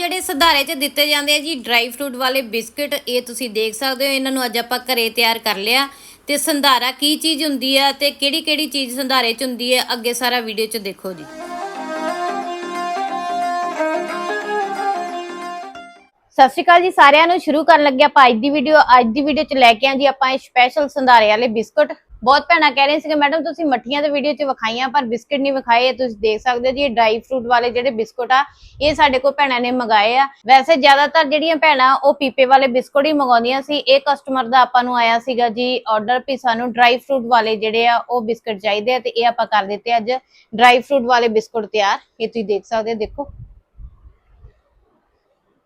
ਜਿਹੜੇ ਸੰਧਾਰੇ 'ਚ ਦਿੱਤੇ ਜਾਂਦੇ ਆ ਜੀ ਡਰਾਈ ਫਰੂਟ ਵਾਲੇ ਬਿਸਕਟ, ਇਹ ਤੁਸੀਂ ਦੇਖ ਸਕਦੇ ਹੋ, ਇਹਨਾਂ ਨੂੰ ਅੱਜ ਆਪਾਂ ਘਰੇ ਤਿਆਰ ਕਰ ਲਿਆ। ਤੇ ਸੰਧਾਰਾ ਕੀ ਚੀਜ਼ ਹੁੰਦੀ ਆ ਤੇ ਕਿਹੜੀ ਕਿਹੜੀ ਚੀਜ਼ ਸੰਧਾਰੇ 'ਚ ਹੁੰਦੀ ਹੈ ਅੱਗੇ ਸਾਰਾ ਵੀਡੀਓ 'ਚ ਦੇਖੋ ਜੀ। ਸਤਿ ਸ਼੍ਰੀ ਅਕਾਲ ਜੀ, ਸਾਰਿਆਂ ਨੂੰ ਸ਼ੁਰੂ ਕਰਨ ਲੱਗੇ ਆਪਾਂ ਅੱਜ ਦੀ ਵੀਡੀਓ ਅੱਜ ਦੀ ਵੀਡੀਓ ਚ ਲੈ ਕੇ ਆਂ ਜੀ ਆਪਾਂ ਇਹ ਸਪੈਸ਼ਲ ਸੰਧਾਰੇ ਵਾਲੇ ਬਿਸਕੁਟ। ਬਹੁਤ ਭੈਣਾਂ ਕਹਿ ਰਹੀਆਂ ਸੀ ਕਿ ਮੈਡਮ, ਤੁਸੀਂ ਮੱਠੀਆਂ ਦੇ ਵੀਡੀਓ ਚ ਵਿਖਾਈਆਂ, ਪਰ ਬਿਸਕੁਟ ਨਹੀਂ ਵਿਖਾਏ। ਤੁਸੀਂ ਦੇਖ ਸਕਦੇ ਹੋ ਜੀ, ਇਹ ਡਰਾਈ ਫਰੂਟ ਵਾਲੇ ਜਿਹੜੇ ਬਿਸਕੁਟ ਆ, ਇਹ ਸਾਡੇ ਕੋਲ ਭੈਣਾਂ ਨੇ ਮੰਗਾਏ ਆ। ਵੈਸੇ ਜ਼ਿਆਦਾਤਰ ਜਿਹੜੀਆਂ ਭੈਣਾਂ, ਉਹ ਪੀਪੇ ਵਾਲੇ ਬਿਸਕੁਟ ਹੀ ਮੰਗਾਉਂਦੀਆਂ ਸੀ। ਇਹ ਕਸਟਮਰ ਦਾ ਆਪਾਂ ਨੂੰ ਆਇਆ ਸੀਗਾ ਜੀ ਆਰਡਰ ਵੀ ਸਾਨੂੰ ਡਰਾਈ ਫਰੂਟ ਵਾਲੇ ਜਿਹੜੇ ਆ, ਉਹ ਬਿਸਕੁਟ ਚਾਹੀਦੇ ਆ, ਤੇ ਇਹ ਆਪਾਂ ਕਰ ਦਿੱਤੇ ਅੱਜ ਡਰਾਈ ਫਰੂਟ ਵਾਲੇ ਬਿਸਕੁਟ ਤਿਆਰ। ਇਹ ਤੁਸੀਂ ਦੇਖ ਸਕਦੇ ਹੋ, ਦੇਖੋ।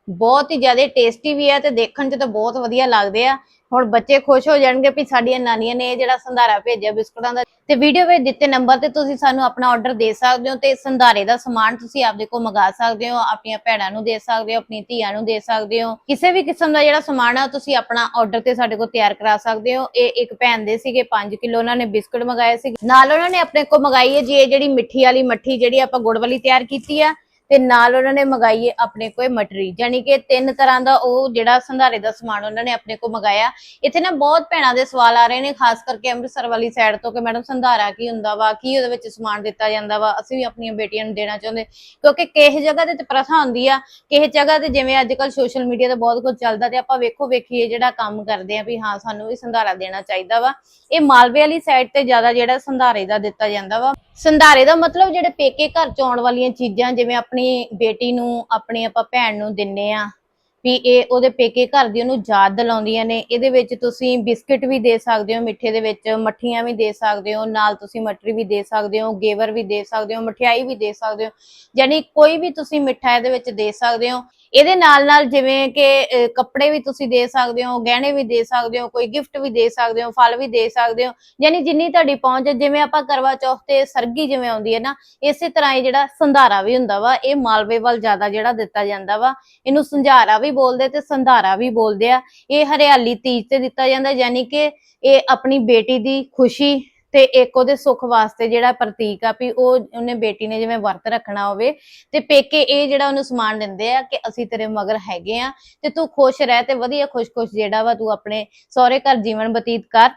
ਬਹੁਤ ਹੀ ਜ਼ਿਆਦਾ ਟੇਸਟੀ ਵੀ ਆ, ਤੇ ਦੇਖਣ 'ਚ ਤਾਂ ਬਹੁਤ ਵਧੀਆ ਲੱਗਦੇ ਆ। ਹੁਣ ਬੱਚੇ ਖੁਸ਼ ਹੋ ਜਾਣਗੇ ਵੀ ਸਾਡੀਆਂ ਨਾਨੀਆਂ ਨੇ ਇਹ ਜਿਹੜਾ ਸੰਧਾਰਾ ਭੇਜਿਆ ਬਿਸਕੁਟਾਂ ਦਾ। ਤੇ ਵੀਡੀਓ ਵਿੱਚ ਦਿੱਤੇ ਨੰਬਰ ਤੇ ਤੁਸੀਂ ਸਾਨੂੰ ਆਪਣਾ ਆਰਡਰ ਦੇ ਸਕਦੇ ਹੋ ਤੇ ਸੰਧਾਰੇ ਦਾ ਸਮਾਨ ਤੁਸੀਂ ਆਪਦੇ ਕੋਲ ਮੰਗਾ ਸਕਦੇ ਹੋ, ਆਪਣੀਆਂ ਭੈਣਾਂ ਨੂੰ ਦੇ ਸਕਦੇ ਹੋ, ਆਪਣੀ ਧੀਆਂ ਨੂੰ ਦੇ ਸਕਦੇ ਹੋ। ਕਿਸੇ ਵੀ ਕਿਸਮ ਦਾ ਜਿਹੜਾ ਸਮਾਨ ਆ, ਤੁਸੀਂ ਆਪਣਾ ਆਰਡਰ ਤੇ ਸਾਡੇ ਕੋਲ ਤਿਆਰ ਕਰਾ ਸਕਦੇ ਹੋ। ਇਹ ਇੱਕ ਭੈਣ ਦੇ ਸੀਗੇ 5 ਕਿਲੋ ਉਹਨਾਂ ਨੇ ਬਿਸਕੁਟ ਮੰਗਾਏ ਸੀ ਨਾਲ ਉਹਨਾਂ ਨੇ ਆਪਣੇ ਕੋਲ ਮੰਗਾਈ ਹੈ ਜੀ, ਇਹ ਜਿਹੜੀ ਮਿੱਠੀ ਵਾਲੀ ਮੱਠੀ ਜਿਹੜੀ ਆਪਾਂ ਗੁੜ ਵਾਲੀ ਤਿਆਰ ਕੀਤੀ ਆ ਤੇ ਨਾਲ ਉਹਨਾਂ ਨੇ ਮੰਗਾਈ ਆਪਣੇ ਕੋਲ ਮਟਰੀ ਯਾਨੀ ਕਿ ਤਿੰਨ ਤਰ੍ਹਾਂ ਦਾ ਉਹ ਜਿਹੜਾ ਸੰਧਾਰੇ ਦਾ ਸਮਾਨ ਉਹਨਾਂ ਨੇ ਆਪਣੇ ਕੋਲ ਮੰਗਾਇਆ। ਇੱਥੇ ਨਾ ਬਹੁਤ ਭੈਣਾਂ ਦੇ ਸਵਾਲ ਆ ਰਹੇ ਨੇ, ਖਾਸ ਕਰਕੇ ਅੰਮ੍ਰਿਤਸਰ ਵਾਲੀ ਸਾਈਡ ਤੋਂ ਕਿ ਮੈਡਮ ਸੰਧਾਰਾ ਕੀ ਹੁੰਦਾ ਵਾ, ਕੀ ਉਹਦੇ ਵਿੱਚ ਸਮਾਨ ਦਿੱਤਾ ਜਾਂਦਾ ਵਾ, ਅਸੀਂ ਵੀ ਆਪਣੀਆਂ ਬੇਟੀਆਂ ਨੂੰ ਦੇਣਾ ਚਾਹੁੰਦੇ। ਕਿਉਂਕਿ ਕਿਸੇ ਜਗ੍ਹਾ ਤੇ ਤੇ ਪ੍ਰਥਾ ਹੁੰਦੀ ਆ ਕਿਸੇ ਜਗ੍ਹਾ ਤੇ ਜਿਵੇਂ ਅੱਜ ਕੱਲ ਸੋਸ਼ਲ ਮੀਡੀਆ ਤੇ ਬਹੁਤ ਕੁਝ ਚੱਲਦਾ ਤੇ ਆਪਾਂ ਵੇਖੋ ਵੇਖੀਏ ਜਿਹੜਾ ਕੰਮ ਕਰਦੇ ਆ ਵੀ ਹਾਂ, ਸਾਨੂੰ ਵੀ ਸੰਧਾਰਾ ਦੇਣਾ ਚਾਹੀਦਾ ਵਾ। ਇਹ ਮਾਲਵੇ ਵਾਲੀ ਸਾਈਡ ਤੇ ਜ਼ਿਆਦਾ ਜਿਹੜਾ ਸੰਧਾਰੇ ਦਾ ਦਿੱਤਾ ਜਾਂਦਾ ਵਾ। ਸੰਧਾਰੇ ਦਾ ਮਤਲਬ ਜਿਹੜੇ ਪੇਕੇ ਘਰ ਚ ਆਉਣ ਵਾਲੀਆਂ ਚੀਜ਼ਾਂ, ਜਿਵੇਂ ਆਪਣੀ ਬੇਟੀ ਨੂੰ, ਆਪਣੀ ਆਪਾਂ ਭੈਣ ਨੂੰ ਦਿੰਨੇ ਆ ਵੀ ਇਹ ਉਹਦੇ ਪੇਕੇ ਘਰ ਦੀ ਉਹਨੂੰ ਯਾਦ ਦਿਲਾਉਂਦੀਆਂ ਨੇ ਇਹਦੇ ਵਿੱਚ ਤੁਸੀਂ ਬਿਸਕਟ ਵੀ ਦੇ ਸਕਦੇ ਹੋ ਮਿੱਠੇ ਦੇ ਵਿੱਚ ਮੱਠੀਆਂ ਵੀ ਦੇ ਸਕਦੇ ਹੋ ਨਾਲ ਤੁਸੀਂ ਮਟਰੀ ਵੀ ਦੇ ਸਕਦੇ ਹੋ ਗੇਵਰ ਵੀ ਦੇ ਸਕਦੇ ਹੋ ਮਠਿਆਈ ਵੀ ਦੇ ਸਕਦੇ ਹੋ ਯਾਨੀ ਕੋਈ ਵੀ ਤੁਸੀਂ ਮਿੱਠਾ ਇਹਦੇ ਵਿੱਚ ਦੇ ਸਕਦੇ ਹੋ ਇਹਦੇ ਨਾਲ ਨਾਲ ਜਿਵੇਂ ਕਿ ਕੱਪੜੇ ਵੀ ਤੁਸੀਂ ਦੇ ਸਕਦੇ ਹੋ ਗਹਿਣੇ ਵੀ ਦੇ ਸਕਦੇ ਹੋ ਕੋਈ ਗਿਫਟ ਵੀ ਦੇ ਸਕਦੇ ਹੋ ਫਲ ਵੀ ਦੇ ਸਕਦੇ ਹੋ ਯਾਨੀ ਜਿੰਨੀ ਤੁਹਾਡੀ ਪਹੁੰਚ ਜਿਵੇਂ ਆਪਾਂ ਕਰਵਾ ਚੌਥ ਤੇ ਸਰਗੀ ਜਿਵੇਂ ਆਉਂਦੀ ਹੈ ਨਾ ਇਸੇ ਤਰ੍ਹਾਂ ਇਹ ਜਿਹੜਾ ਸੰਧਾਰਾ ਵੀ ਹੁੰਦਾ ਵਾ ਇਹ ਮਾਲਵੇ ਵੱਲ ਜ਼ਿਆਦਾ ਜਿਹੜਾ ਦਿੱਤਾ ਜਾਂਦਾ ਵਾ ਇਹਨੂੰ ਸੰਝਾਰਾ ਵੀ ਬੋਲਦੇ ਤੇ ਸੰਧਾਰਾ ਵੀ ਬੋਲਦੇ ਆ। ਇਹ ਹਰਿਆਲੀ ਤੀਜ ਤੇ ਦਿੱਤਾ ਜਾਂਦਾ, ਯਾਨੀ ਕਿ ਇਹ ਆਪਣੀ ਬੇਟੀ ਦੀ ਖੁਸ਼ੀ ਤੇ ਇੱਕ ਉਹਦੇ ਸੁੱਖ ਵਾਸਤੇ ਜਿਹੜਾ ਪ੍ਰਤੀਕ ਆ ਵੀ ਉਹ ਉਹਨੇ ਬੇਟੀ ਨੇ ਜਿਵੇਂ ਵਰਤ ਰੱਖਣਾ ਹੋਵੇ। ਤੇ ਪੇਕੇ ਇਹ ਜਿਹੜਾ ਉਹਨੂੰ ਸਮਾਨ ਦਿੰਦੇ ਆ ਕਿ ਅਸੀਂ ਤੇਰੇ ਮਗਰ ਹੈਗੇ ਆ ਤੇ ਤੂੰ ਖੁਸ਼ ਰਹਿ ਤੇ ਵਧੀਆ ਖੁਸ਼-ਖੁਸ਼ ਜਿਹੜਾ ਵਾ ਤੂੰ ਆਪਣੇ ਸਹੁਰੇ ਘਰ ਜੀਵਨ ਬਤੀਤ ਕਰ।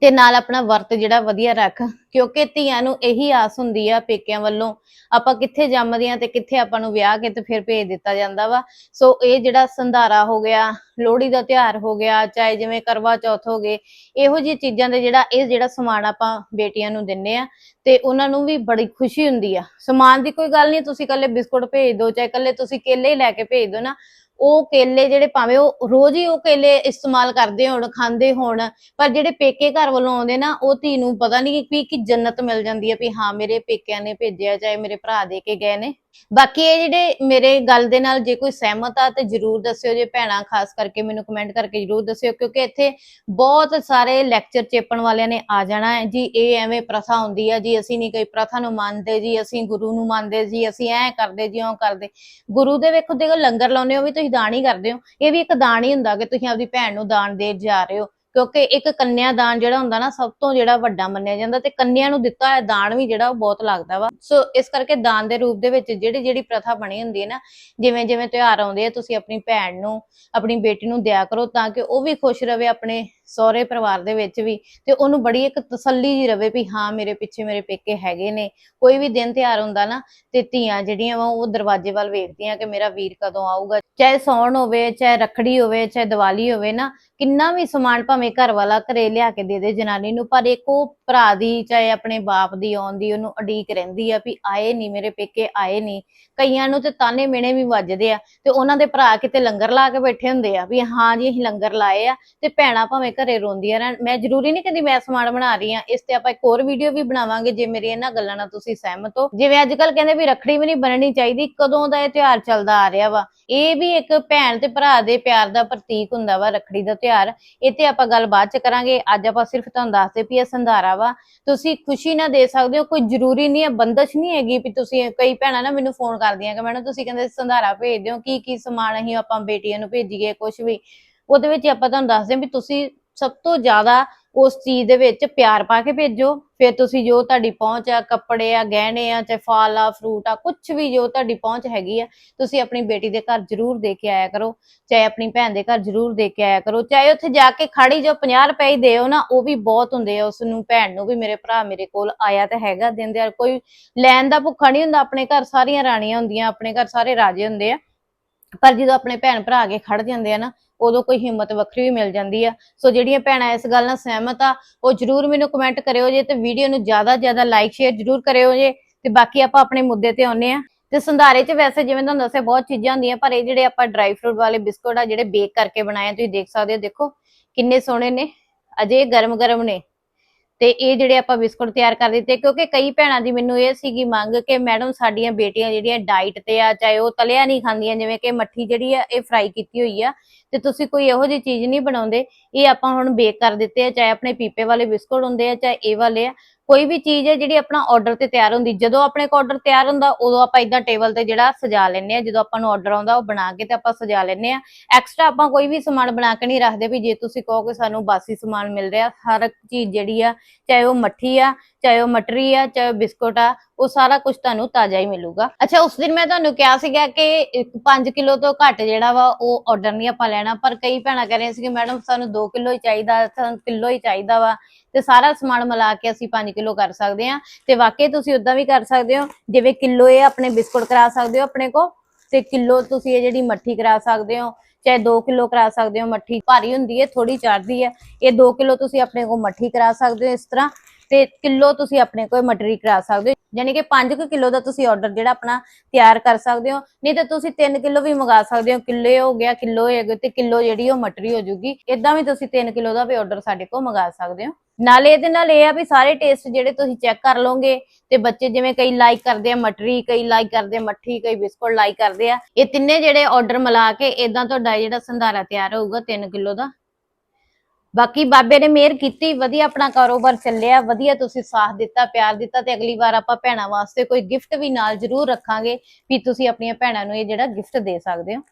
ਤੇ ਨਾਲ ਆਪਣਾ ਵਰਤ ਜਿਹੜਾ ਵਧੀਆ ਰੱਖ, ਕਿਉਂਕਿ ਧੀਆਂ ਨੂੰ ਇਹੀ ਆਸ ਹੁੰਦੀ ਆ ਪੇਕਿਆਂ ਵੱਲੋਂ, ਆਪਾਂ ਕਿੱਥੇ ਜੰਮਦੀਆਂ ਤੇ ਕਿੱਥੇ ਆਪਾਂ ਨੂੰ ਵਿਆਹ ਕੇ ਤੇ ਫਿਰ ਭੇਜ ਦਿੱਤਾ ਜਾਂਦਾ ਵਾ। ਸੋ ਇਹ ਜਿਹੜਾ ਸੰਧਾਰਾ ਹੋ ਗਿਆ, ਲੋਹੜੀ ਦਾ ਤਿਉਹਾਰ ਹੋ ਗਿਆ, ਚਾਹੇ ਜਿਵੇਂ ਕਰਵਾ ਚੌਥ ਹੋ ਗਏ, ਇਹੋ ਜਿਹੀ ਚੀਜ਼ਾਂ ਦੇ ਜਿਹੜਾ, ਇਹ ਜਿਹੜਾ ਸਮਾਨ ਆਪਾਂ ਬੇਟੀਆਂ ਨੂੰ ਦਿੰਨੇ ਆ, ਤੇ ਉਹਨਾਂ ਨੂੰ ਵੀ ਬੜੀ ਖੁਸ਼ੀ ਹੁੰਦੀ ਆ। ਸਮਾਨ ਦੀ ਕੋਈ ਗੱਲ ਨਹੀਂ, ਤੁਸੀਂ ਇਕੱਲੇ ਬਿਸਕੁਟ ਭੇਜ ਦਿਓ ਚਾਹੇ ਇਕੱਲੇ ਤੁਸੀਂ ਕੇਲੇ ਹੀ ਲੈ ਕੇ ਭੇਜ ਦਿਓ ਨਾ ਉਹ ਕੇਲੇ ਜਿਹੜੇ ਭਾਵੇਂ ਉਹ ਰੋਜ਼ ਹੀ ਉਹ ਕੇਲੇ ਇਸਤੇਮਾਲ ਕਰਦੇ ਹੋਣ, ਖਾਂਦੇ ਹੋਣ, ਪਰ ਜਿਹੜੇ ਪੇਕੇ ਘਰ ਵੱਲੋਂ ਆਉਂਦੇ ਨਾ, ਉਹ ਧੀ ਨੂੰ ਪਤਾ ਨਹੀਂ ਕਿ ਕੀ ਜੰਨਤ ਮਿਲ ਜਾਂਦੀ ਹੈ ਵੀ ਹਾਂ, ਮੇਰੇ ਪੇਕਿਆਂ ਨੇ ਭੇਜਿਆ, ਚਾਹੇ ਮੇਰੇ ਭਰਾ ਦੇ ਕੇ ਗਏ ਨੇ। ਬਾਕੀ ਇਹ ਜਿਹੜੇ ਮੇਰੇ ਗੱਲ ਦੇ ਨਾਲ ਜੇ ਕੋਈ ਸਹਿਮਤ ਆ ਤੇ ਜਰੂਰ ਦੱਸਿਓ ਜੇ ਭੈਣਾਂ ਖਾਸ ਕਰਕੇ ਮੈਨੂੰ ਕਮੈਂਟ ਕਰਕੇ ਜਰੂਰ ਦੱਸਿਓ, ਕਿਉਂਕਿ ਇੱਥੇ ਬਹੁਤ ਸਾਰੇ ਲੈਕਚਰ ਚੇਪਣ ਵਾਲਿਆਂ ਨੇ ਆ ਜਾਣਾ ਹੈ। ਜੀ, ਇਹ ਐਵੇਂ ਪ੍ਰਥਾ ਹੁੰਦੀ ਆ, ਜੀ, ਅਸੀਂ ਨਹੀਂ ਕੋਈ ਪ੍ਰਥਾ ਨੂੰ ਮੰਨਦੇ, ਜੀ, ਅਸੀਂ ਗੁਰੂ ਨੂੰ ਮੰਨਦੇ, ਜੀ, ਅਸੀਂ ਐ ਕਰਦੇ, ਜੀ ਉਹ ਕਰਦੇ। ਗੁਰੂ ਦੇ ਵੇਖੋ, ਦੇਖੋ ਲੰਗਰ ਲਾਉਂਦੇ ਹੋ ਵੀ ਤੁਸੀਂ ਦਾਨ ਹੀ ਕਰਦੇ ਹੋ। ਇਹ ਵੀ ਇੱਕ ਦਾਨ ਹੀ ਹੁੰਦਾ ਕਿ ਤੁਸੀਂ ਆਪਦੀ ਭੈਣ ਨੂੰ ਦਾਨ ਦੇ ਜਾ ਰਹੇ ਹੋ। ਕਿਉਂਕਿ ਇੱਕ ਕੰਨਿਆ ਦਾਨ ਜਿਹੜਾ ਹੁੰਦਾ ਨਾ, ਸਭ ਤੋਂ ਜਿਹੜਾ ਵੱਡਾ ਮੰਨਿਆ ਜਾਂਦਾ ਤੇ ਕੰਨਿਆ ਨੂੰ ਦਿੱਤਾ ਹੋਇਆ ਦਾਨ ਵੀ ਜਿਹੜਾ ਉਹ ਬਹੁਤ ਲੱਗਦਾ ਵਾ। ਸੋ ਇਸ ਕਰਕੇ ਦਾਨ ਦੇ ਰੂਪ ਦੇ ਵਿੱਚ ਜਿਹੜੀ ਜਿਹੜੀ ਪ੍ਰਥਾ ਬਣੀ ਹੁੰਦੀ ਹੈ ਨਾ, ਜਿਵੇਂ ਜਿਵੇਂ ਤਿਉਹਾਰ ਆਉਂਦੇ ਆ, ਤੁਸੀਂ ਆਪਣੀ ਭੈਣ ਨੂੰ, ਆਪਣੀ ਬੇਟੀ ਨੂੰ ਦਿਆ ਕਰੋ ਤਾਂ ਕਿ ਉਹ ਵੀ ਖੁਸ਼ ਰਵੇ ਆਪਣੇ ਸਹੁਰੇ ਪਰਿਵਾਰ ਦੇ ਵਿੱਚ ਵੀ ਤੇ ਉਹਨੂੰ ਬੜੀ ਇੱਕ ਤਸੱਲੀ ਜੀ ਰਵੇ ਵੀ ਹਾਂ, ਮੇਰੇ ਪਿੱਛੇ ਮੇਰੇ ਪੇਕੇ ਹੈਗੇ ਨੇ। ਕੋਈ ਵੀ ਦਿਨ ਤਿਉਹਾਰ ਹੁੰਦਾ ਨਾ ਤੇ ਧੀਆਂ ਜਿਹੜੀਆਂ ਵਾ ਉਹ ਦਰਵਾਜ਼ੇ ਵੱਲ ਵੇਖਦੀਆਂ ਕਿ ਮੇਰਾ ਵੀਰ ਕਦੋਂ ਆਊਗਾ। ਚਾਹੇ ਸੌਣ ਹੋਵੇ, ਚਾਹੇ ਰੱਖੜੀ ਹੋਵੇ, ਚਾਹੇ ਦੀਵਾਲੀ ਹੋਵੇ ਨਾ, ਕਿੰਨਾ ਵੀ ਸਮਾਨ ਭਾਵੇਂ ਘਰ ਵਾਲਾ ਘਰੇ ਲਿਆ ਕੇ ਦੇ ਦੇ ਜਨਾਨੀ ਨੂੰ, ਪਰ ਇੱਕ ਉਹ ਭਰਾ ਦੀ, ਚਾਹੇ ਆਪਣੇ ਬਾਪ ਦੀ, ਆਉਣ ਦੀ ਉਹਨੂੰ ਅਡੀਕ ਰਹਿੰਦੀ ਆ ਵੀ ਆਏ ਨਹੀਂ ਮੇਰੇ ਪੇਕੇ ਆਏ ਨਹੀਂ ਕਈਆਂ ਨੂੰ ਤੇ ਤਾਨੇ ਮਿਹਣੇ ਵੀ ਵੱਜਦੇ ਆ ਤੇ ਉਹਨਾਂ ਦੇ ਭਰਾ ਕਿਤੇ ਲੰਗਰ ਲਾ ਕੇ ਬੈਠੇ ਹੁੰਦੇ ਆ ਵੀ ਹਾਂ ਜੀ, ਅਸੀਂ ਲੰਗਰ ਲਾਏ ਆ ਤੇ ਭੈਣਾਂ ਭਾਵੇਂ ਘਰੇ ਰੋਂਦੀਆਂ ਰਹਿਣ। ਮੈਂ ਜ਼ਰੂਰੀ ਨਹੀਂ ਕਹਿੰਦੀ ਮੈਂ ਸਮਾਨ ਬਣਾ ਰਹੀ ਹਾਂ। ਇਸ ਤੇ ਆਪਾਂ ਇੱਕ ਹੋਰ ਵੀਡੀਓ ਵੀ ਬਣਾਵਾਂਗੇ, ਜੇ ਮੇਰੀ ਇਹਨਾਂ ਗੱਲਾਂ ਨਾਲ ਤੁਸੀਂ ਸਹਿਮਤ ਹੋ। ਜਿਵੇਂ ਅੱਜ ਕੱਲ ਕਹਿੰਦੇ ਵੀ ਰੱਖੜੀ ਵੀ ਨਹੀਂ ਬਣਨੀ ਚਾਹੀਦੀ, ਕਦੋਂ ਦਾ ਇਹ ਤਿਉਹਾਰ ਚੱਲਦਾ ਆ ਰਿਹਾ ਵਾ। ਇਹ ਵੀ ਇੱਕ ਭੈਣ ਤੇ ਭਰਾ ਦੇ ਪਿਆਰ ਦਾ ਪ੍ਰਤੀਕ ਹੁੰਦਾ ਵਾ, ਰੱਖੜੀ ਦਾ ਤਿਉਹਾਰ। ਇਹ ਤੇ ਆਪਾਂ ਗੱਲ ਬਾਅਦ ਚ ਕਰਾਂਗੇ। ਅੱਜ ਆਪਾਂ ਸਿਰਫ ਤੁਹਾਨੂੰ ਦੱਸਦੇ ਵੀ ਇਹ ਸੰਧਾਰਾ ਵਾ। ਤੁਸੀਂ ਖੁਸ਼ੀ ਨਾ ਦੇ ਸਕਦੇ ਹੋ, ਕੋਈ ਜ਼ਰੂਰੀ ਨਹੀਂ ਹੈ, ਬੰਦਸ਼ ਨਹੀਂ ਹੈਗੀ ਵੀ ਤੁਸੀਂ ਕਈ ਭੈਣਾਂ ਨਾ ਮੈਨੂੰ ਫੋਨ ਕਰਦੀਆਂ ਕਿ ਮੈਡਮ ਤੁਸੀਂ ਕਹਿੰਦੇ ਸੰਧਾਰਾ ਭੇਜ ਦਿਓ ਕੀ ਕੀ ਸਮਾਨ ਅਸੀਂ ਆਪਾਂ ਬੇਟੀਆਂ ਨੂੰ ਭੇਜੀਏ ਕੁਝ ਵੀ। ਉਹਦੇ ਵਿੱਚ ਆਪਾਂ ਤੁਹਾਨੂੰ ਦੱਸਦੇ ਹਾਂ ਵੀ ਤੁਸੀਂ ਸਭ ਤੋਂ ਜ਼ਿਆਦਾ ਉਸ ਚੀਜ਼ ਦੇ ਵਿੱਚ ਪਿਆਰ ਪਾ ਕੇ ਭੇਜੋ। ਫਿਰ ਤੁਸੀਂ ਜੋ ਤੁਹਾਡੀ ਪਹੁੰਚ ਆ, ਕੱਪੜੇ ਆ, ਗਹਿਣੇ ਆ, ਚਾਹੇ ਫਲ ਆ ਫਰੂਟ ਆ ਕੁਝ ਵੀ ਜੋ ਤੁਹਾਡੀ ਪਹੁੰਚ ਹੈਗੀ ਆ, ਤੁਸੀਂ ਆਪਣੀ ਬੇਟੀ ਦੇ ਘਰ ਜ਼ਰੂਰ ਦੇ ਕੇ ਆਇਆ ਕਰੋ। ਚਾਹੇ ਆਪਣੀ ਭੈਣ ਦੇ ਘਰ ਜ਼ਰੂਰ ਦੇ ਕੇ ਆਇਆ ਕਰੋ। ਚਾਹੇ ਉੱਥੇ ਜਾ ਕੇ ਖੜੀ ਜੋ 50 ਰੁਪਏ ਹੀ ਦਿਓ ਨਾ, ਉਹ ਵੀ ਬਹੁਤ ਹੁੰਦੇ ਆ। ਉਸ ਨੂੰ ਭੈਣ ਨੂੰ ਵੀ ਮੇਰੇ ਭਰਾ ਮੇਰੇ ਕੋਲ ਆਇਆ ਤਾਂ ਹੈਗਾ। ਦਿੰਦੇ ਆ ਕੋਈ ਲੈਣ ਦਾ ਭੁੱਖਾ ਨਹੀਂ ਹੁੰਦਾ। ਆਪਣੇ ਘਰ ਸਾਰੀਆਂ ਰਾਣੀਆਂ ਹੁੰਦੀਆਂ, ਆਪਣੇ ਘਰ ਸਾਰੇ ਰਾਜੇ ਹੁੰਦੇ ਆ। ਪਰ ਜਦੋਂ ਆਪਣੇ ਭੈਣ ਭਰਾ ਆ ਕੇ ਖੜ ਜਾਂਦੇ ਆ ਨਾ ਉਦੋਂ ਕੋਈ ਹਿੰਮਤ ਵੱਖਰੀ ਵੀ ਮਿਲ ਜਾਂਦੀ ਆ। ਸੋ ਜਿਹੜੀਆਂ ਭੈਣਾਂ ਇਸ ਗੱਲ ਨਾਲ ਸਹਿਮਤ ਆ, ਉਹ ਜਰੂਰ ਮੈਨੂੰ ਕਮੈਂਟ ਕਰਿਓ ਜੇ ਤੇ ਵੀਡੀਓ ਨੂੰ ਜ਼ਿਆਦਾ ਜ਼ਿਆਦਾ ਲਾਈਕ ਸ਼ੇਅਰ ਜਰੂਰ ਕਰਿਓ ਜੇ ਤੇ ਬਾਕੀ ਆਪਾਂ ਆਪਣੇ ਮੁੱਦੇ ਤੇ ਆਉਨੇ ਆ। ਤੇ ਸੰਧਾਰੇ 'ਚ ਵੈਸੇ ਜਿਵੇਂ ਤੁਹਾਨੂੰ ਦੱਸਿਆ ਬਹੁਤ ਚੀਜ਼ਾਂ ਹੁੰਦੀਆਂ, ਪਰ ਇਹ ਜਿਹੜੇ ਆਪਾਂ ਡਰਾਈ ਫਰੂਟ ਵਾਲੇ ਬਿਸਕੁਟ ਆ ਜਿਹੜੇ ਬੇਕ ਕਰਕੇ ਬਣਾਏ ਤੁਸੀਂ ਦੇਖ ਸਕਦੇ ਹੋ, ਦੇਖੋ ਕਿੰਨੇ ਸੋਹਣੇ ਨੇ, ਅਜੇ ਗਰਮ ਗਰਮ ਨੇ। ਤੇ ਇਹ ਜਿਹੜੇ ਆਪਾਂ ਬਿਸਕੁਟ ਤਿਆਰ ਕਰ ਦਿੱਤੇ ਕਿਉਂਕਿ ਕਈ ਭੈਣਾਂ ਦੀ ਮੈਨੂੰ ਇਹ ਸੀਗੀ ਮੰਗ ਕਿ ਮੈਡਮ ਸਾਡੀਆਂ ਬੇਟੀਆਂ ਜਿਹੜੀਆਂ ਡਾਈਟ ਤੇ ਆ, ਚਾਹੇ ਉਹ ਤਲਿਆ ਨਹੀਂ ਖਾਂਦੀਆਂ, ਜਿਵੇਂ ਕਿ ਮੱਠੀ ਜਿਹੜੀ ਆ, ਇਹ ਫਰਾਈ ਕੀਤੀ ਹੋਈ ਆ। ਤੇ ਤੁਸੀਂ ਕੋਈ ਇਹੋ ਜਿਹੀ ਚੀਜ਼ ਨਹੀਂ ਬਣਾਉਂਦੇ, ਇਹ ਆਪਾਂ ਹੁਣ ਬੇਕ ਕਰ ਦਿੱਤੇ ਆ, ਚਾਹੇ ਆਪਣੇ ਪੀਪੇ ਵਾਲੇ ਬਿਸਕੁਟ ਹੁੰਦੇ ਆ, ਚਾਹੇ ਇਹ ਵਾਲੇ ਆ। ਕੋਈ ਵੀ ਚੀਜ਼ ਹੈ ਜਿਹੜੀ ਆਪਣਾ ਆਰਡਰ ਤੇ ਤਿਆਰ ਹੁੰਦੀ, ਜਦੋਂ ਆਪਣੇ ਕੋਲ ਆਰਡਰ ਤਿਆਰ ਹੁੰਦਾ, ਉਦੋਂ ਆਪਾਂ ਇਦਾਂ ਟੇਬਲ ਤੇ ਜਿਹੜਾ ਸਜਾ ਲੈਂਦੇ ਆ ਜਦੋਂ ਆਪਾਂ ਨੂੰ ਆਰਡਰ ਆਉਂਦਾ, ਉਹ ਬਣਾ ਕੇ ਤੇ ਆਪਾਂ ਸਜਾ ਲੈਂਦੇ ਆ ਐਕਸਟਰਾ ਆਪਾਂ ਕੋਈ ਵੀ ਸਮਾਨ ਬਣਾ ਕੇ ਨਹੀਂ ਰੱਖਦੇ ਵੀ ਜੇ ਤੁਸੀਂ ਕਹੋ ਕਿ ਸਾਨੂੰ ਬਾਸੀ ਸਮਾਨ ਮਿਲ ਰਿਹਾ, ਹਰ ਇੱਕ ਚੀਜ਼ ਜਿਹੜੀ ਆ, ਚਾਹੇ ਉਹ ਮੱਠੀ ਆ ਚਾਹੇ ਉਹ ਮਟਰੀ ਆ, ਚਾਹੇ ਉਹ ਬਿਸਕੁਟ ਆ, ਉਹ ਸਾਰਾ ਕੁਝ ਤੁਹਾਨੂੰ ਤਾਜ਼ਾ ਹੀ ਮਿਲੂਗਾ। ਅੱਛਾ, ਉਸ ਦਿਨ ਮੈਂ ਤੁਹਾਨੂੰ ਕਿਹਾ ਸੀਗਾ ਕਿ 5 ਕਿਲੋ ਤੋਂ ਘੱਟ ਜਿਹੜਾ ਵਾ ਉਹ ਆਰਡਰ ਨਹੀਂ ਆਪਾਂ ਲੈਣਾ, ਪਰ ਕਈ ਭੈਣਾਂ ਕਹਿ ਰਹੀਆਂ ਸੀ ਕਿ ਮੈਡਮ ਸਾਨੂੰ 2 ਕਿਲੋ ਹੀ ਚਾਹੀਦਾ, ਸਾਨੂੰ ਕਿਲੋ ਹੀ ਚਾਹੀਦਾ ਵਾ, ਤੇ ਸਾਰਾ ਸਮਾਨ ਮਿਲਾ ਕੇ ਅਸੀਂ 5 ਕਿਲੋ ਕਰ ਸਕਦੇ ਆ ਤੇ ਵਾਕਈ ਤੁਸੀਂ ਉਦਾਂ ਵੀ ਕਰ ਸਕਦੇ ਹੋ, ਜਿਵੇਂ ਕਿਲੋ ਇਹ ਆਪਣੇ ਬਿਸਕੁਟ ਕਰਾ ਸਕਦੇ ਹੋ ਆਪਣੇ ਕੋ ਤੇ ਕਿਲੋ ਤੁਸੀਂ ਇਹ ਜਿਹੜੀ ਮੱਠੀ ਕਰਾ ਸਕਦੇ ਹੋ, ਚਾਹੇ 2 ਕਿਲੋ ਕਰਾ ਸਕਦੇ ਹੋ ਮੱਠੀ, ਭਾਰੀ ਹੁੰਦੀ ਹੈ ਥੋੜੀ ਚੜਦੀ ਹੈ, ਇਹ 2 ਕਿਲੋ ਤੁਸੀਂ ਆਪਣੇ ਕੋ ਮੱਠੀ ਕਰਾ ਸਕਦੇ ਹੋ ਇਸ ਤਰ੍ਹਾਂ ਤੇ ਕਿਲੋ ਤੁਸੀਂ ਆਪਣੇ ਕੋਲ ਮਟਰੀ ਕਰਾ ਸਕਦੇ ਹੋ। ਯਾਨੀ ਕਿ 5 ਕਿਲੋ ਦਾ ਤੁਸੀਂ ਆਰਡਰ ਜਿਹੜਾ ਆਪਣਾ ਤਿਆਰ ਕਰ ਸਕਦੇ ਹੋ। ਨਹੀਂ ਤਾਂ ਤੁਸੀਂ 3 ਕਿਲੋ ਵੀ ਮੰਗਾ ਸਕਦੇ ਹੋ। ਕਿੱਲੇ ਹੋ ਗਿਆ ਕਿਲੋ ਹੈਗੇ ਤੇ ਕਿਲੋ ਜਿਹੜੀ ਉਹ ਮਟਰੀ ਹੋ ਜੂਗੀ। ਇਦਾਂ ਵੀ ਤੁਸੀਂ 3 ਕਿਲੋ ਦਾ ਵੀ ਆਰਡਰ ਸਾਡੇ ਕੋਲ ਮੰਗਾ ਸਕਦੇ ਹੋ। ਨਾਲੇ ਇਹਦੇ ਨਾਲ ਇਹ ਆ ਵੀ ਸਾਰੇ ਟੇਸਟ ਜਿਹੜੇ ਤੁਸੀਂ ਚੈੱਕ ਕਰ ਲਓਗੇ ਤੇ ਬੱਚੇ ਜਿਵੇਂ ਕਈ ਲਾਈਕ ਕਰਦੇ ਆ ਮਟਰੀ, ਕਈ ਲਾਈਕ ਕਰਦੇ ਆ ਮੱਠੀ, ਕਈ ਬਿਸਕੁਟ ਲਾਈਕ ਕਰਦੇ ਆ। ਇਹ ਤਿੰਨੇ ਜਿਹੜੇ ਆਰਡਰ ਮਿਲਾ ਕੇ ਇਦਾਂ ਤੁਹਾਡਾ ਜਿਹੜਾ ਸੰਧਾਰਾ ਤਿਆਰ ਹੋਊਗਾ 3 ਕਿਲੋ ਦਾ। ਬਾਕੀ ਬਾਬੇ ਨੇ ਮਿਹਰ ਕੀਤੀ, ਵਧੀਆ ਆਪਣਾ ਕਾਰੋਬਾਰ ਚੱਲਿਆ, ਵਧੀਆ ਤੁਸੀਂ ਸਾਥ ਦਿੱਤਾ, ਪਿਆਰ ਦਿੱਤਾ ਤੇ ਅਗਲੀ ਵਾਰ ਆਪਾਂ ਭੈਣਾਂ ਵਾਸਤੇ ਕੋਈ ਗਿਫਟ ਵੀ ਨਾਲ ਜ਼ਰੂਰ ਰੱਖਾਂਗੇ ਵੀ ਤੁਸੀਂ ਆਪਣੀਆਂ ਭੈਣਾਂ ਨੂੰ ਇਹ ਜਿਹੜਾ ਗਿਫਟ ਦੇ ਸਕਦੇ ਹੋ।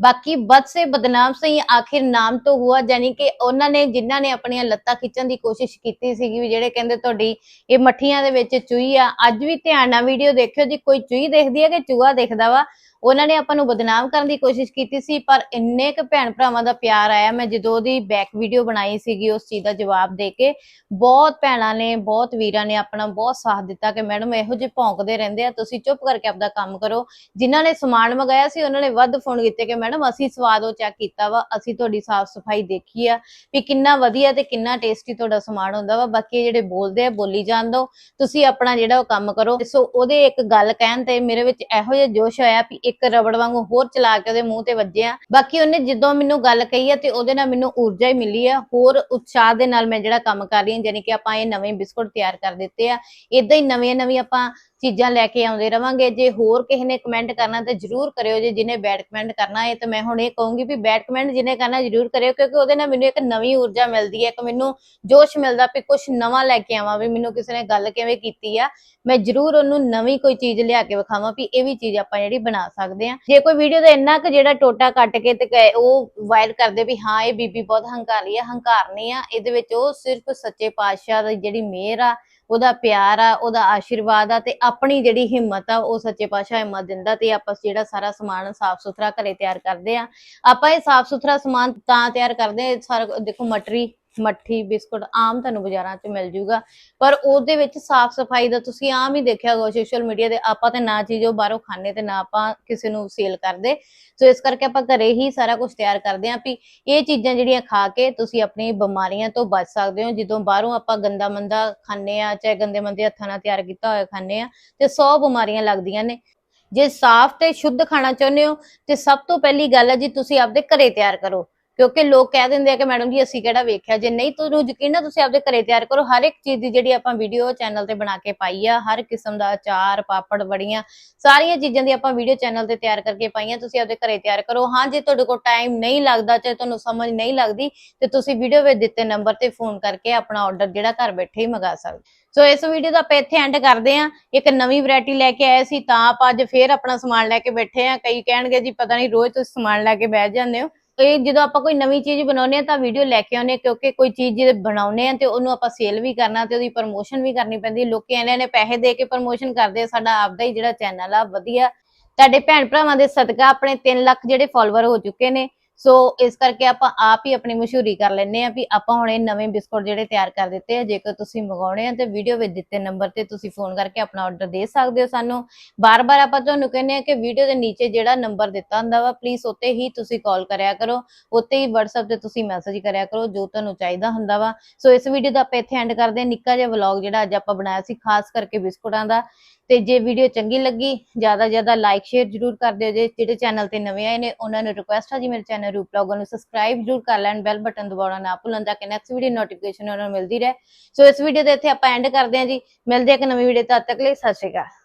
ਬਾਕੀ ਬਦ ਸੇ ਬਦਨਾਮ ਸਹੀ ਆਖਿਰ ਨਾਮ ਤੋਂ ਹੁਆ ਯਾਨੀ ਕਿ ਉਹਨਾਂ ਨੇ ਜਿਨ੍ਹਾਂ ਨੇ ਆਪਣੀਆਂ ਲੱਤਾਂ ਖਿੱਚਣ ਦੀ ਕੋਸ਼ਿਸ਼ ਕੀਤੀ ਸੀਗੀ ਵੀ ਜਿਹੜੇ ਕਹਿੰਦੇ ਤੁਹਾਡੀ ਇਹ ਮੱਠੀਆਂ ਦੇ ਵਿੱਚ ਚੂਈ ਆ, ਅੱਜ ਵੀ ਧਿਆਨ ਨਾਲ ਵੀਡੀਓ ਦੇਖਿਓ ਜੀ, ਕੋਈ ਚੂਈ ਦੇਖਦੀ ਹੈ ਕਿ ਚੂਹਾ ਦੇਖਦਾ ਵਾ? ਉਹਨਾਂ ਨੇ ਆਪਾਂ ਨੂੰ ਬਦਨਾਮ ਕਰਨ ਦੀ ਕੋਸ਼ਿਸ਼ ਕੀਤੀ ਸੀ, ਪਰ ਇੰਨੇ ਕੁ ਭੈਣ ਭਰਾਵਾਂ ਦਾ ਪਿਆਰ ਆਇਆ। ਮੈਂ ਜਦੋਂ ਉਹਦੀ ਬੈਕ ਵੀਡੀਓ ਬਣਾਈ ਸੀਗੀ, ਉਸ ਚੀਜ਼ ਦਾ ਜਵਾਬ ਦੇ ਕੇ, ਬਹੁਤ ਭੈਣਾਂ ਨੇ, ਬਹੁਤ ਵੀਰਾਂ ਨੇ ਆਪਣਾ ਬਹੁਤ ਸਾਥ ਦਿੱਤਾ ਕਿ ਮੈਡਮ ਇਹੋ ਜਿਹੇ ਭੌਂਕਦੇ ਰਹਿੰਦੇ ਆ, ਤੁਸੀਂ ਚੁੱਪ ਕਰਕੇ ਆਪਦਾ ਕੰਮ ਕਰੋ। ਜਿਨ੍ਹਾਂ ਨੇ ਸਮਾਨ ਮੰਗਾਇਆ ਸੀ, ਉਹਨਾਂ ਨੇ ਵੱਧ ਫੋਨ ਕੀਤੇ ਕਿ ਮੈਡਮ ਅਸੀਂ ਸਵਾਦ ਉਹ ਚੈੱਕ ਕੀਤਾ ਵਾ, ਅਸੀਂ ਤੁਹਾਡੀ ਸਾਫ਼ ਸਫ਼ਾਈ ਦੇਖੀ ਆ ਵੀ ਕਿੰਨਾ ਵਧੀਆ ਤੇ ਕਿੰਨਾ ਟੇਸਟੀ ਤੁਹਾਡਾ ਸਮਾਨ ਹੁੰਦਾ ਵਾ। ਬਾਕੀ ਇਹ ਜਿਹੜੇ ਬੋਲਦੇ ਆ, ਬੋਲੀ ਜਾਣ ਦੋ ਤੁਸੀਂ ਆਪਣਾ ਜਿਹੜਾ ਉਹ ਕੰਮ ਕਰੋ। ਸੋ ਉਹਦੇ ਇੱਕ ਗੱਲ ਕਹਿਣ ਤੇ ਮੇਰੇ ਵਿੱਚ ਇਹੋ ਜਿਹਾ ਜੋਸ਼ ਆਇਆ ਵੀ ਇੱਕ ਰਬੜ ਵਾਂਗੂ ਹੋਰ ਚਲਾ ਕੇ ਉਹਦੇ ਮੂੰਹ ਤੇ ਵੱਜਿਆ। ਬਾਕੀ ਉਹਨੇ ਜਦੋਂ ਮੈਨੂੰ ਗੱਲ ਕਹੀ ਹੈ ਤੇ ਉਹਦੇ ਨਾਲ ਮੈਨੂੰ ਊਰਜਾ ਹੀ ਮਿਲੀ ਆ। ਹੋਰ ਉਤਸ਼ਾਹ ਦੇ ਨਾਲ ਮੈਂ ਜਿਹੜਾ ਕੰਮ ਕਰ ਰਹੀ ਹਾਂ ਯਾਨੀ ਕਿ ਆਪਾਂ ਇਹ ਨਵੇਂ ਬਿਸਕੁਟ ਤਿਆਰ ਕਰ ਦਿੱਤੇ ਆ। ਇਦਾਂ ਹੀ ਨਵੀਆਂ ਨਵੀਆਂ ਆਪਾਂ ਚੀਜ਼ਾਂ ਲੈ ਕੇ ਆਉਂਦੇ ਰਵਾਂਗੇ। ਜੇ ਹੋਰ ਕਿਸੇ ਨੇ ਕਮੈਂਟ ਕਰਨਾ ਤਾਂ ਜਰੂਰ ਕਰਿਓ। ਜੇ ਜਿਹਨੇ ਬੈਡ ਕਮੈਂਟ ਕਰਨਾ ਹੈ ਤਾਂ ਮੈਂ ਹੁਣ ਇਹ ਕਹੂੰਗੀ ਵੀ ਬੈਡ ਕਮੈਂਟ ਜਿਹਨੇ ਕਰਨਾ ਜਰੂਰ ਕਰਿਓ, ਕਿਉਂਕਿ ਉਹਦੇ ਨਾਲ ਮੈਨੂੰ ਇੱਕ ਨਵੀਂ ਊਰਜਾ ਮਿਲਦੀ ਹੈ। ਇੱਕ ਮੈਨੂੰ ਜੋਸ਼ ਮਿਲਦਾ ਵੀ ਕੁਝ ਨਵਾਂ ਲੈ ਕੇ ਆਵਾਂ, ਵੀ ਮੈਨੂੰ ਕਿਸੇ ਨੇ ਗੱਲ ਕਿਵੇਂ ਕੀਤੀ ਆ। ਮੈਂ ਜਰੂਰ ਉਹਨੂੰ ਨਵੀਂ ਕੋਈ ਚੀਜ਼ ਲਿਆ ਕੇ ਵਿਖਾਵਾਂ ਵੀ ਇਹ ਵੀ ਚੀਜ਼ ਆਪਾਂ ਜਿਹੜੀ ਬਣਾ ਸਕਦੇ ਆ ਜੇ ਕੋਈ ਵੀਡੀਓ ਦਾ ਇੰਨਾ ਕੁ ਜਿਹੜਾ ਟੋਟਾ ਕੱਟ ਕੇ ਤੇ ਉਹ ਵਾਇਰਲ ਕਰਦੇ ਵੀ ਹਾਂ, ਇਹ ਬੀਬੀ ਬਹੁਤ ਹੰਕਾਰੀ ਆ ਹੰਕਾਰ ਆ, ਇਹਦੇ ਵਿੱਚ ਉਹ ਸਿਰਫ ਸੱਚੇ ਪਾਤਸ਼ਾਹ ਦੀ ਜਿਹੜੀ ਮਿਹਰ ਆ, ਉਹਦਾ ਪਿਆਰ ਆ, ਉਹਦਾ ਆਸ਼ੀਰਵਾਦ ਆ ਤੇ ਆਪਣੀ ਜਿਹੜੀ ਹਿੰਮਤ ਆ, ਉਹ ਸੱਚੇ ਪਾਤਸ਼ਾਹ ਹਿੰਮਤ ਦਿੰਦਾ ਤੇ ਆਪਾਂ ਜਿਹੜਾ ਸਾਰਾ ਸਮਾਨ ਸਾਫ਼ ਸੁਥਰਾ ਘਰੇ ਤਿਆਰ ਕਰਦੇ ਆ। ਆਪਾਂ ਇਹ ਸਾਫ਼ ਸੁਥਰਾ ਸਮਾਨ ਤਾਂ ਤਿਆਰ ਕਰਦੇ ਆ ਸਾਰਾ ਦੇਖੋ ਮਟਰੀ ਮੱਠੀ, ਬਿਸਕੁਟ ਆਮ ਤੁਹਾਨੂੰ ਬਾਜ਼ਾਰਾਂ 'ਚ ਮਿਲ ਜੂਗਾ। ਪਰ ਉਹਦੇ ਵਿੱਚ ਸਾਫ਼ ਸਫ਼ਾਈ ਦਾ ਤੁਸੀਂ ਆਮ ਹੀ ਦੇਖਿਆ ਹੋਗਾ ਸੋਸ਼ਲ ਮੀਡੀਆ ਤੇ ਆਪਾਂ ਤੇ ਨਾ ਚੀਜ਼ ਉਹ ਬਾਹਰੋਂ ਖਾਣੇ ਤੇ ਨਾ ਆਪਾਂ ਕਿਸੇ ਨੂੰ ਸੇਲ ਕਰਦੇ। ਸੋ ਇਸ ਕਰਕੇ ਆਪਾਂ ਘਰੇ ਹੀ ਸਾਰਾ ਕੁਝ ਤਿਆਰ ਕਰਦੇ ਆਂ ਵੀ ਇਹ ਚੀਜ਼ਾਂ ਜਿਹੜੀਆਂ ਖਾ ਕੇ ਤੁਸੀਂ ਆਪਣੀ ਬਿਮਾਰੀਆਂ ਤੋਂ ਬਚ ਸਕਦੇ ਹੋ। ਜਦੋਂ ਬਾਹਰੋਂ ਆਪਾਂ ਗੰਦਾ ਮੰਦਾ ਖਾਂਦੇ ਆ, ਚਾਹੇ ਗੰਦੇ ਮੰਦੇ ਹੱਥਾਂ ਨਾਲ ਤਿਆਰ ਕੀਤਾ ਹੋਇਆ ਖਾਂਦੇ ਆ, ਤੇ 100 ਬਿਮਾਰੀਆਂ ਲੱਗਦੀਆਂ ਨੇ। ਜੇ ਸਾਫ਼ ਤੇ ਸ਼ੁੱਧ ਖਾਣਾ ਚਾਹੁੰਦੇ ਹੋ, ਤੇ ਸਭ ਤੋਂ ਪਹਿਲੀ ਗੱਲ ਹੈ ਜੀ ਤੁਸੀਂ ਆਪਦੇ ਘਰੇ ਤਿਆਰ ਕਰੋ। ਕਿਉਂਕਿ ਲੋਕ ਕਹਿ ਦਿੰਦੇ ਆ ਕਿ ਮੈਡਮ ਜੀ, ਅਸੀਂ ਕਿਹੜਾ ਵੇਖਿਆ? ਜੇ ਨਹੀਂ ਤੁਹਾਨੂੰ ਯਕੀਨ ਨਾ ਤੁਸੀਂ ਆਪਦੇ ਘਰੇ ਤਿਆਰ ਕਰੋ। ਹਰ ਇੱਕ ਚੀਜ਼ ਦੀ ਜਿਹੜੀ ਆਪਾਂ ਵੀਡੀਓ ਚੈਨਲ ਤੇ ਬਣਾ ਕੇ ਪਾਈ ਆ, ਹਰ ਕਿਸਮ ਦਾ ਅਚਾਰ, ਪਾਪੜ, ਵੜੀਆਂ, ਸਾਰੀਆਂ ਚੀਜ਼ਾਂ ਦੀ ਆਪਾਂ ਵੀਡੀਓ ਚੈਨਲ ਤੇ ਤਿਆਰ ਕਰਕੇ ਪਾਈਆਂ। ਤੁਸੀਂ ਆਪਦੇ ਘਰੇ ਤਿਆਰ ਕਰੋ। ਹਾਂ, ਜੇ ਤੁਹਾਡੇ ਕੋਲ ਟਾਈਮ ਨਹੀਂ ਲੱਗਦਾ, ਚਾਹੇ ਤੁਹਾਨੂੰ ਸਮਝ ਨਹੀਂ ਲੱਗਦੀ, ਤੇ ਤੁਸੀਂ ਵੀਡੀਓ ਵਿੱਚ ਦਿੱਤੇ ਨੰਬਰ ਤੇ ਫੋਨ ਕਰਕੇ ਆਪਣਾ ਆਰਡਰ ਜਿਹੜਾ ਘਰ ਬੈਠੇ ਹੀ ਮੰਗਾ ਸਕਦੇ। ਸੋ ਇਸ ਵੀਡੀਓ ਦਾ ਆਪਾਂ ਇੱਥੇ ਐਂਡ ਕਰਦੇ ਆਂ ਇੱਕ ਨਵੀਂ ਵੈਰਾਈਟੀ ਲੈ ਕੇ ਆਏ ਸੀ, ਤਾਂ ਆਪਾਂ ਅੱਜ ਫੇਰ ਆਪਣਾ ਸਮਾਨ ਲੈ ਕੇ ਬੈਠੇ ਆਂ ਕਈ ਕਹਿਣਗੇ ਜੀ, ਪਤਾ ਨਹੀਂ, ਰੋਜ਼ ਤੁਸੀਂ ਸਮਾਨ ਲੈ ਕੇ ਬਹਿ ਜਾਂਦੇ ਹੋ। ਇਹ ਜਦੋਂ ਆਪਾਂ ਕੋਈ ਨਵੀਂ ਚੀਜ਼ ਬਣਾਉਂਦੇ ਆ ਤਾਂ ਵੀਡੀਓ ਲੈ ਕੇ ਆਉਂਦੇ ਆ ਕਿਉਂਕਿ ਕੋਈ ਚੀਜ਼ ਜੇ ਬਣਾਉਂਦੇ ਆ ਤੇ ਉਹਨੂੰ ਆਪਾਂ ਸੇਲ ਵੀ ਕਰਨਾ ਤੇ ਉਹਦੀ ਪ੍ਰਮੋਸ਼ਨ ਵੀ ਕਰਨੀ ਪੈਂਦੀ ਲੋਕੀ ਇਹਨਾਂ ਨੇ ਪੈਸੇ ਦੇ ਕੇ ਪ੍ਰਮੋਸ਼ਨ ਕਰਦੇ ਆ। ਸਾਡਾ ਆਪਦਾ ਹੀ ਜਿਹੜਾ ਚੈਨਲ ਆ, ਵਧੀਆ। ਤੁਹਾਡੇ ਭੈਣ ਭਰਾਵਾਂ ਦੇ ਸਦਕਾ ਆਪਣੇ 3 ਲੱਖ ਜਿਹੜੇ ਫਾਲੋਅਰ ਹੋ ਚੁੱਕੇ ਨੇ। ਸੋ ਇਸ ਕਰਕੇ ਆਪਾਂ ਆਪ ਹੀ ਆਪਣੀ ਮਸ਼ਹੂਰੀ ਕਰ ਲੈਨੇ ਆ ਵੀ ਆਪਾਂ ਹੁਣ ਇਹ ਨਵੇਂ ਬਿਸਕੁਟ ਜਿਹੜੇ ਤਿਆਰ ਕਰ ਦਿੱਤੇ ਆ, ਜੇਕਰ ਤੁਸੀਂ ਮੰਗਾਉਣੇ ਆ ਤੇ ਵੀਡੀਓ ਵਿੱਚ ਦਿੱਤੇ ਨੰਬਰ ਤੇ ਤੁਸੀਂ ਫੋਨ ਕਰਕੇ ਆਪਣਾ ਆਰਡਰ ਦੇ ਸਕਦੇ ਹੋ ਸਾਨੂੰ। ਬਾਰ-ਬਾਰ ਆਪਾਂ ਤੁਹਾਨੂੰ ਕਹਿੰਦੇ ਆ ਕਿ ਵੀਡੀਓ ਦੇ ਨੀਚੇ ਜਿਹੜਾ ਨੰਬਰ ਦਿੱਤਾ ਹੁੰਦਾ ਵਾ ਪਲੀਜ਼ ਉੱਤੇ ਹੀ ਤੁਸੀਂ ਕਾਲ ਕਰਿਆ ਕਰੋ। ਉੱਤੇ ਹੀ WhatsApp ਤੇ ਤੁਸੀਂ ਮੈਸੇਜ ਕਰਿਆ ਕਰੋ, ਜੋ ਤੁਹਾਨੂੰ ਚਾਹੀਦਾ ਹੁੰਦਾ ਵਾ। ਸੋ ਇਸ ਵੀਡੀਓ ਦਾ ਆਪਾਂ ਇੱਥੇ ਐਂਡ ਕਰਦੇ ਹਾਂ। ਨਿੱਕਾ ਜਿਹਾ ਵਲੌਗ ਜਿਹੜਾ ਅੱਜ ਆਪਾਂ ਬਣਾਇਆ ਸੀ, ਖਾਸ ਕਰਕੇ ਬਿਸਕੁਟਾਂ ਦਾ। ਤੇ ਜੇ ਵੀਡੀਓ ਚੰਗੀ ਲੱਗੀ, ਜ਼ਿਆਦਾ ਜ਼ਿਆਦਾ ਲਾਈਕ ਸ਼ੇਅਰ ਜਰੂਰ ਕਰ ਦਿਓ ਜੇ ਜਿਹੜੇ ਚੈਨਲ ਤੇ ਨਵੇਂ ਆਏ ਨੇ, ਉਹਨਾਂ ਨੂੰ ਰਿਕੁਐਸਟ ਆ ਜੀ ਮੇਰੇ ਚੈਨਲ ਰੂਪ ਵਲੌਗਾਂ ਨੂੰ ਸਬਸਕ੍ਰਾਈਬ ਜਰੂਰ ਕਰ ਲੈਣ ਬੈਲ ਬਟਨ ਦਬਾਉਣਾ ਨਾ ਭੁੱਲਣ ਤਾਂ ਕਿ ਨੈਕਸਟ ਵੀਡੀਓ ਨੋਟੀਫਿਕੇਸ਼ਨ ਉਹਨਾਂ ਨੂੰ ਮਿਲਦੀ ਰਹੇ। ਸੋ ਇਸ ਵੀਡੀਓ ਦੇ ਇੱਥੇ ਆਪਾਂ ਐਂਡ ਕਰਦੇ ਹਾਂ ਜੀ। ਮਿਲਦੇ ਹਾਂ ਇੱਕ ਨਵੀਂ ਵੀਡੀਓ ਤਦ ਤੱਕ ਲਈ, ਸਤਿ ਸ਼੍ਰੀ ਅਕਾਲ।